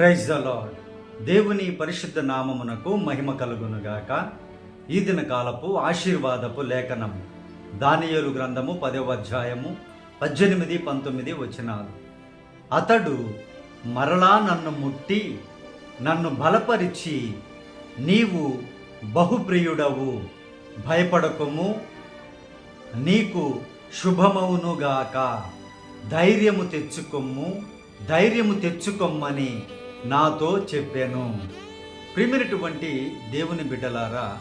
Praise the lord దేవుని పరిశుద్ధ నామమునకు మహిమ కలుగునుగాక. ఈ దిన కాలపు ఆశీర్వాదపు లేఖనం. దానియేలు గ్రంథము పదవ అధ్యాయము పద్దెనిమిది పంతొమ్మిది వచనాలు. అతడు మరలా నన్ను ముట్టి నన్ను బలపరిచి నీవు బహుప్రియుడవు భయపడకము నీకు శుభమవునుగాక. ధైర్యము తెచ్చుకొమ్ము ధైర్యము తెచ్చుకొమ్మని నాతో చెప్పాను. ప్రిమినటువంటి దేవుని బిడ్డలారా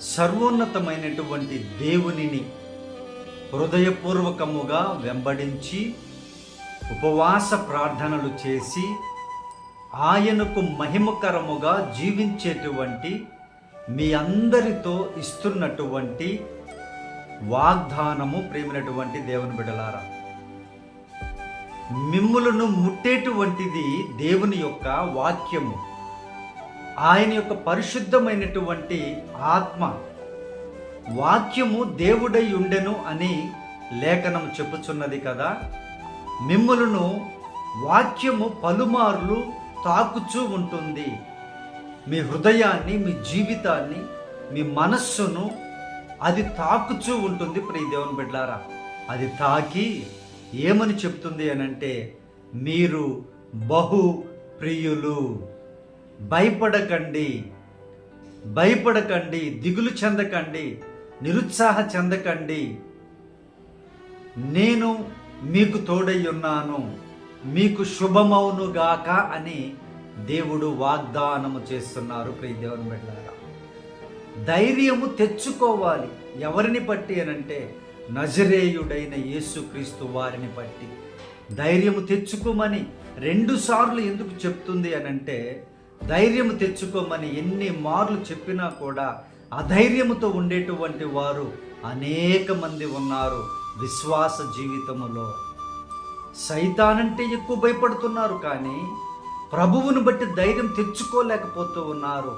సర్వోన్నతమైనటువంటి దేవునిని హృదయపూర్వకముగా వెంబడించి ఉపవాస ప్రార్థనలు చేసి ఆయనకు మహిమకరముగా జీవించేటువంటి మీ అందరితో ఇస్తున్నటువంటి వాగ్దానము ప్రేమినటువంటి దేవుని బిడలారా మిమ్ములను ముట్టేటువంటిది దేవుని యొక్క వాక్యము. ఆయన యొక్క పరిశుద్ధమైనటువంటి ఆత్మ. వాక్యము దేవుడై ఉండెను అని లేఖనం చెప్పుచున్నది కదా. మిమ్ములను వాక్యము పలుమార్లు తాకుచూ ఉంటుంది. మీ హృదయాన్ని మీ జీవితాన్ని మీ మనస్సును అది తాకుచూ ఉంటుంది ప్రియ దేవుని బిడ్డారా. అది తాకి ఏమని చెప్తుంది అనంటే మీరు బహు ప్రియులు. భయపడకండి. భయపడకండి దిగులు చెందకండి నిరుత్సాహ చెందకండి. నేను మీకు తోడై ఉన్నాను మీకు శుభమవునుగాక అని దేవుడు వాగ్దానము చేస్తున్నారు ప్రియ దేవుని బిడ్డారా ధైర్యము తెచ్చుకోవాలి. ఎవరిని బట్టి అనంటే నజరేయుడైన యేసుక్రీస్తు వారిని బట్టి ధైర్యము తెచ్చుకోమని రెండు సార్లు ఎందుకు చెప్తుంది అనంటే ధైర్యము తెచ్చుకోమని ఎన్ని మార్లు చెప్పినా కూడా అధైర్యముతో ఉండేటువంటి వారు అనేక మంది ఉన్నారు విశ్వాస జీవితములో. సైతానంటే ఎక్కువ భయపడుతున్నారు కానీ ప్రభువును బట్టి ధైర్యం తెచ్చుకోలేకపోతూ ఉన్నారు.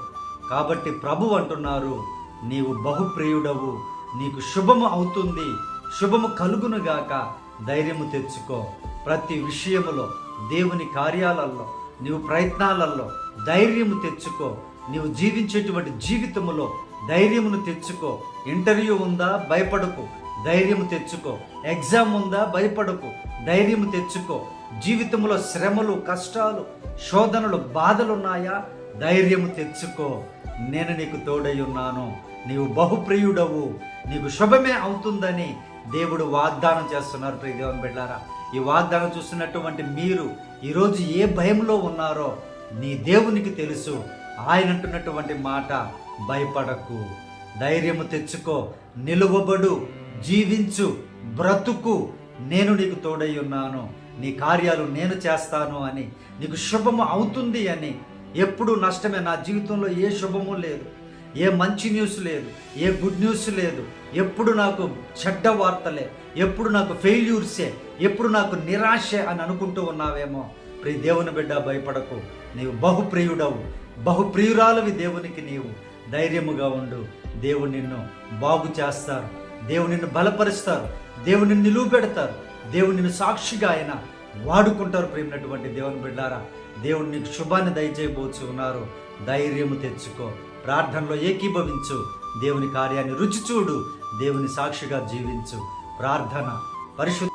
కాబట్టి ప్రభు అంటున్నారు నీవు బహుప్రియుడవు నీకు శుభము అవుతుంది శుభము కలుగునుగాక ధైర్యము తెచ్చుకో. ప్రతి విషయములో దేవుని కార్యాలలో నీవు ప్రయత్నాలలో ధైర్యము తెచ్చుకో. నీవు జీవించేటువంటి జీవితములో ధైర్యమును తెచ్చుకో. ఇంటర్వ్యూ ఉందా? భయపడకు. ధైర్యము తెచ్చుకో. ఎగ్జామ్ ఉందా? భయపడకు. ధైర్యము తెచ్చుకో. జీవితంలో శ్రమలు కష్టాలు శోధనలు బాధలున్నాయా? ధైర్యము తెచ్చుకో. నేను నీకు తోడై ఉన్నాను. నీవు బహుప్రియుడవు. నీకు శుభమే అవుతుందని దేవుడు వాగ్దానం చేస్తున్నారు ప్రియదేవన్ బిడ్డారా ఈ వాగ్దానం చూస్తున్నటువంటి మీరు ఈరోజు ఏ భయంలో ఉన్నారో నీ దేవునికి తెలుసు. ఆయన అంటున్నటువంటి మాట భయపడకు. ధైర్యము తెచ్చుకో. నిలువబడు జీవించు బ్రతుకు. నేను నీకు తోడై ఉన్నాను. నీ కార్యాలు నేను చేస్తాను అని. నీకు శుభము అవుతుంది అని. ఎప్పుడు నష్టమే నా జీవితంలో ఏ శుభము లేదు. ఏ మంచి న్యూస్ లేదు ఏ గుడ్ న్యూస్ లేదు ఎప్పుడు నాకు చెడ్డ వార్తలే ఎప్పుడు నాకు ఫెయిల్యూర్సే ఎప్పుడు నాకు నిరాశే అని అనుకుంటూ ఉన్నావేమో. ప్రియ దేవుని బిడ్డ భయపడకు. నీవు బహుప్రియుడవు. బహుప్రియురాలవి దేవునికి నీవు. ధైర్యముగా ఉండు. దేవుడు నిన్ను బాగు చేస్తారు. దేవుడు నిన్ను బలపరుస్తారు. దేవుడు నిన్ను నిలువ పెడతారు దేవుడు నిన్ను సాక్షిగా ఆయన వాడుకుంటారు ప్రేమినటువంటి దేవుని బిడ్డారా. దేవుడు నీకు శుభాన్ని దయచేయబోచు ఉన్నారు. ధైర్యము తెచ్చుకో. ప్రార్థనలో ఏకీభవించు. దేవుని కార్యాన్ని రుచి చూడు. దేవుని సాక్షిగా జీవించు. ప్రార్థన. పరిశుద్ధ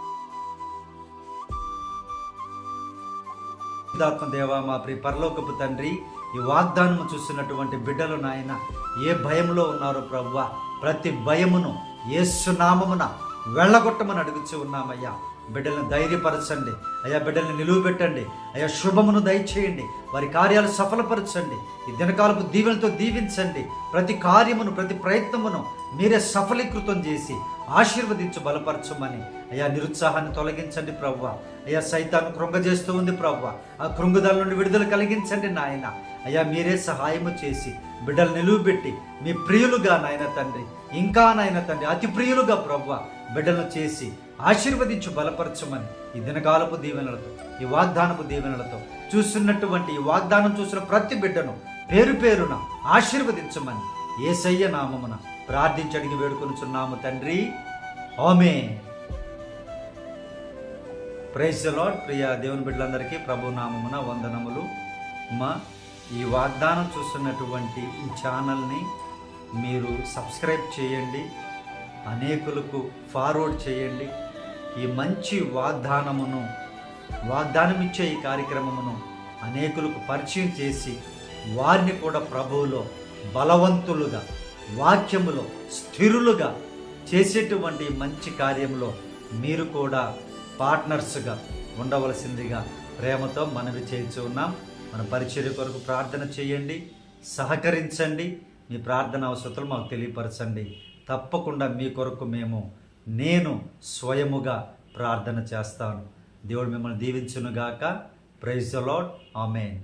పరిశుద్ధాత్మ దేవా మా ప్రి పరలోకపు తండ్రి ఈ వాగ్దానము చూస్తున్నటువంటి బిడ్డలు నాయన ఏ భయంలో ఉన్నారో ప్రవ్వ ప్రతి భయమును ఏసునామమున వెళ్ళగొట్టమని అడుగుచూ ఉన్నామయ్యా. బిడ్డలను ధైర్యపరచండి. అయ్యా బిడ్డల్ని నిలువ పెట్టండి అయ్యా శుభమును దయచేయండి. వారి కార్యాలు సఫలపరచండి. ఈ దినకాలపు దీవెనతో దీవించండి. ప్రతి కార్యమును ప్రతి ప్రయత్నమును మీరే సఫలీకృతం చేసి ఆశీర్వదించు బలపరచమని. అయ్యా నిరుత్సాహాన్ని తొలగించండి ప్రవ్వ. అయ్యా సైతాన్ని కృంగజేస్తూ ఉంది ప్రవ్వ. ఆ కృంగుదల నుండి విడుదల కలిగించండి నాయన. అయ్యా మీరే సహాయము చేసి బిడ్డలు నిలువబెట్టి మీ ప్రియులుగా నాయన తండ్రి ఇంకా నాయన తండ్రి అతి ప్రియులుగా ప్రవ్వ బిడ్డలను చేసి ఆశీర్వదించు బలపరచమని ఈ దినకాలపు దీవెనలతో ఈ వాగ్దానపు దీవెనలతో చూస్తున్నటువంటి ఈ వాగ్దానం చూసిన ప్రతి బిడ్డను పేరు పేరున ఆశీర్వదించమని ఏసయ్య నామమున ప్రార్థించడికి వేడుకొనుచున్నాము తండ్రి. ఆమె ప్రైజ్ లాడ్ ప్రియ దేవుని బిడ్డలందరికీ ప్రభు నామమున వందనములు. మా ఈ వాగ్దానం చూస్తున్నటువంటి ఈ ఛానల్ని మీరు సబ్స్క్రైబ్ చేయండి అనేకులకు ఫార్వర్డ్ చేయండి. ఈ మంచి వాగ్దానమును వాగ్దానం ఇచ్చే ఈ కార్యక్రమమును అనేకులకు పరిచయం చేసి వారిని కూడా ప్రభువులో బలవంతులుగా వాక్యములో స్థిరులుగా చేసేటువంటి మంచి కార్యంలో మీరు కూడా పార్ట్నర్స్గా ఉండవలసిందిగా ప్రేమతో మనవి చేయించు ఉన్నాం. మన పరిచర్య కొరకు ప్రార్థన చేయండి సహకరించండి. మీ ప్రార్థన అవసరతలు మాకు తెలియపరచండి. తప్పకుండా మీ కొరకు మేము నేను స్వయముగా ప్రార్థన చేస్తాను. దేవుడు మిమ్మల్ని దీవించునుగాక. Praise the lord amen